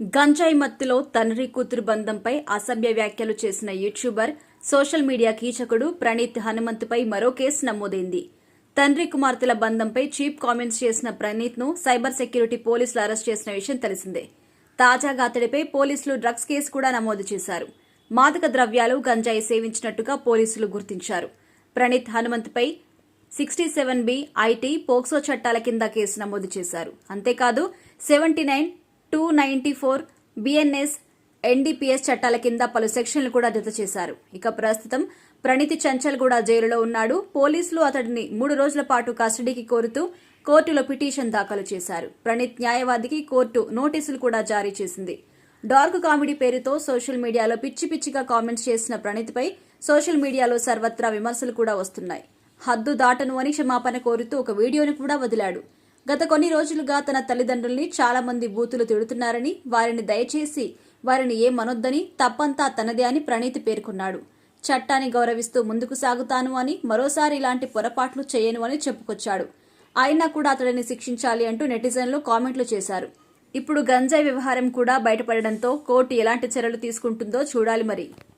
గంజాయి మత్తులో తండ్రి కూతురు బంధంపై అసభ్య వ్యాఖ్యలు చేసిన యూట్యూబర్ సోషల్ మీడియా కీచకుడు ప్రణీత్ హనుమంతుపై మరో కేసు నమోదైంది. తండ్రి కుమార్తెల బంధంపై చీప్ కామెంట్స్ చేసిన ప్రణీత్ను సైబర్ సెక్యూరిటీ పోలీసులు అరెస్ట్ చేసిన విషయం తెలిసిందే. తాజాగా అతడిపై పోలీసులు డ్రగ్స్ కేసు కూడా నమోదు చేశారు. మాదక ద్రవ్యాలు గంజాయి సేవించినట్టుగా పోలీసులు గుర్తించారు. Praneeth హనుమంత్పై sixty seven B IT POCSO చట్టాల కింద కేసు నమోదు చేశారు. అంతేకాదు seventy nine two ninety four BNS NDPS చట్టాల కింద పలు సెక్షన్లు కూడా జత చేశారు. ఇక ప్రస్తుతం ప్రణితి చంచల్ కూడా జైలులో ఉన్నాడు. పోలీసులు అతడిని మూడు రోజుల పాటు కస్టడీకి కోరుతూ కోర్టులో పిటిషన్ దాఖలు చేశారు. ప్రణీత్ న్యాయవాదికి కోర్టు నోటీసులు కూడా జారీ చేసింది. డార్క్ కామెడీ పేరుతో సోషల్ మీడియాలో పిచ్చి పిచ్చిగా కామెంట్స్ చేసిన ప్రణీత్పై సోషల్ మీడియాలో సర్వత్రా విమర్శలు కూడా వస్తున్నాయి. హద్దు దాటను అని క్షమాపణ కోరుతూ ఒక వీడియోను కూడా వదిలాడు. గత కొన్ని రోజులుగా తన తల్లిదండ్రుల్ని చాలా మంది బూతులు తిడుతున్నారని వారిని దయచేసి వారిని ఏమనొద్దని తప్పంతా తనదే అని ప్రణీతి పేర్కొన్నాడు. చట్టాన్ని గౌరవిస్తూ ముందుకు సాగుతాను అని మరోసారి ఇలాంటి పొరపాట్లు చేయను అని చెప్పుకొచ్చాడు. అయినా కూడా అతడిని శిక్షించాలి అంటూ నెటిజన్లు కామెంట్లు చేశారు. ఇప్పుడు గంజాయి వ్యవహారం కూడా బయటపడడంతో కోర్టు ఎలాంటి చర్యలు తీసుకుంటుందో చూడాలి మరి.